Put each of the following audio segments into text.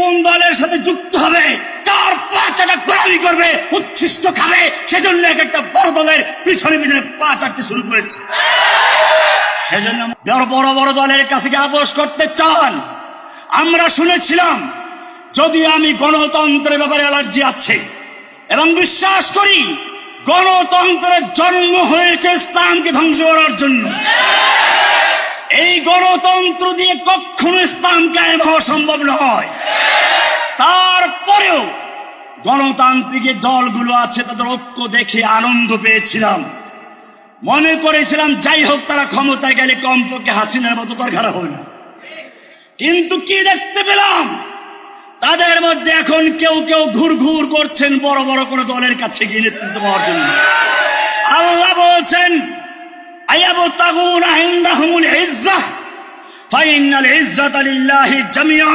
কোন দলের সাথে যুক্ত হবে? কার পাচাটা গোলামি করবে? উচ্ছিষ্ট খাবে? সেজন্য এক একটা বড় দলের পিছনে পিছনে পা চাটতে শুরু করেছে। সেজন্য বড় বড় দলের কাছে আপোষ করতে চান, আমরা শুনেছিলাম, যদি আমি গণতন্ত্রের ব্যাপারে অ্যালার্জি আছে, এবং বিশ্বাস করি, গণতন্ত্রের জন্ম হয়েছে ইসলামকে ধ্বংস করার জন্য। এই গণতন্ত্র দিয়ে কখনো ইসলাম কায়েম হওয়া সম্ভব নয়। তারপরেও গণতান্ত্রিক দলগুলো আছে, তাদের ঐক্য দেখে আনন্দ পেয়েছিলাম। মনে করেছিলাম, যাই হোক, তারা ক্ষমতায় গেলে কমপক্ষে হাসিনার মতো দরকার হবে না। কিন্তু কি দেখতে পেলাম? তাদের মধ্যে এখন কেউ কেউ ঘুর ঘুর করছেন বড় বড় কোনো দলের কাছে গিয়ে নেতৃত্ব পাওয়ার জন্য। আল্লাহ বলছেন, আয়াবতাগুন ইনদাহুমুল ইজ্জাহ ফাইনাল ইজ্জাত লিল্লাহি জামিয়া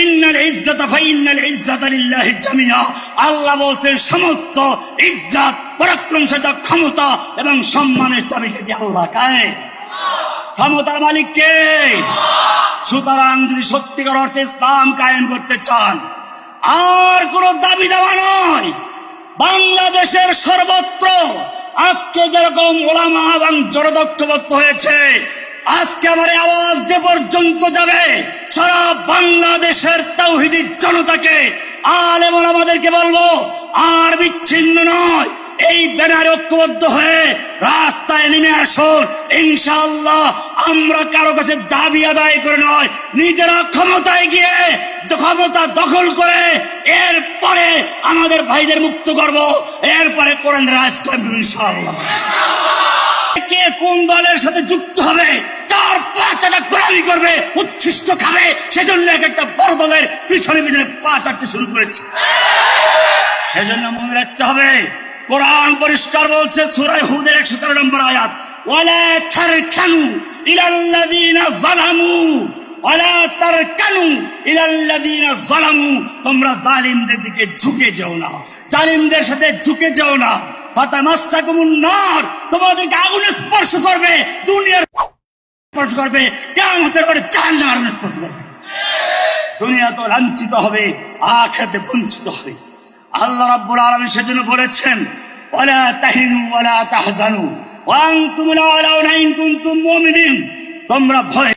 ইন্নাল ইজ্জাতা ফাইন্নাল ইজ্জাতা লিল্লাহি জামিয়া। আল্লাহ বলছেন, সমস্ত ইজ্জত পরাক্রমশীলতা ক্ষমতা এবং সম্মানের চাবিকে দিয়ে আল্লাহ কায় ক্ষমতার মালিক কে? সুতরাং যদি সত্যিকার অর্থে ইসলাম কায়েম করতে চান, আর কোন দাবি দেওয়া নয়। বাংলাদেশের সর্বত্র আজকে যেরকম ওলামা এবং জড়দক্ষবদ্ধ হয়েছে আজকে আমার আওয়াজ যে পর্যন্ত যাবে, সারা বাংলাদেশের তৌহিদি জনতাকে আলেম আমাদেরকে বলব, আর বিচ্ছিন্ন নয়, এই ব্যানারে ঐক্যবদ্ধ হয়ে রাস্তায় নেমে আসুন। ইনশাআল্লাহ আমরা কারও কাছে দাবি আদায় করে নয়, নিজেরা ক্ষমতায় গিয়ে ক্ষমতা দখল করে এরপরে আমাদের ভাইদের মুক্ত করব, এরপরে কোরআন রাজ করব ইনশাআল্লাহ। কে কোন দলের সাথে যুক্ত হবে? গোলামি করবে, উচ্ছিষ্ট খাবে, সেজন্য এক একটা বড় দলের পিছনে পিছনে পা চাটতে শুরু করেছে। সেজন্য মনে রাখতে হবে, কোরআন পরিষ্কার বলছে, সূরা হুদের 117 নম্বর আয়াত, ওয়ালা ওয়ালা তোমরা জালিমদের দিকে ঝুঁকে যেও না, জালিমদের সাথে ঝুঁকে যেও না ফাতামাসসাকুমুন নার, তোমাদেরকে আগুনে স্পর্শ করবে দুনিয়ার স্পর্শ করবে, কিয়ামতের পরে জাহান্নামের আগুনে স্পর্শ করবে। দুনিয়া তো লাঞ্ছিত হবে আখেতে বঞ্চিত হবে। আল্লাহ রাব্বুল আলামিন সেজন্য বলেছেন, ওয়ালা তাহিনু ওয়ালা তাহজানু, ওয়া আনতুম আলাউনা ইন কুনতুম মুমিনিন। তোমরা ভয়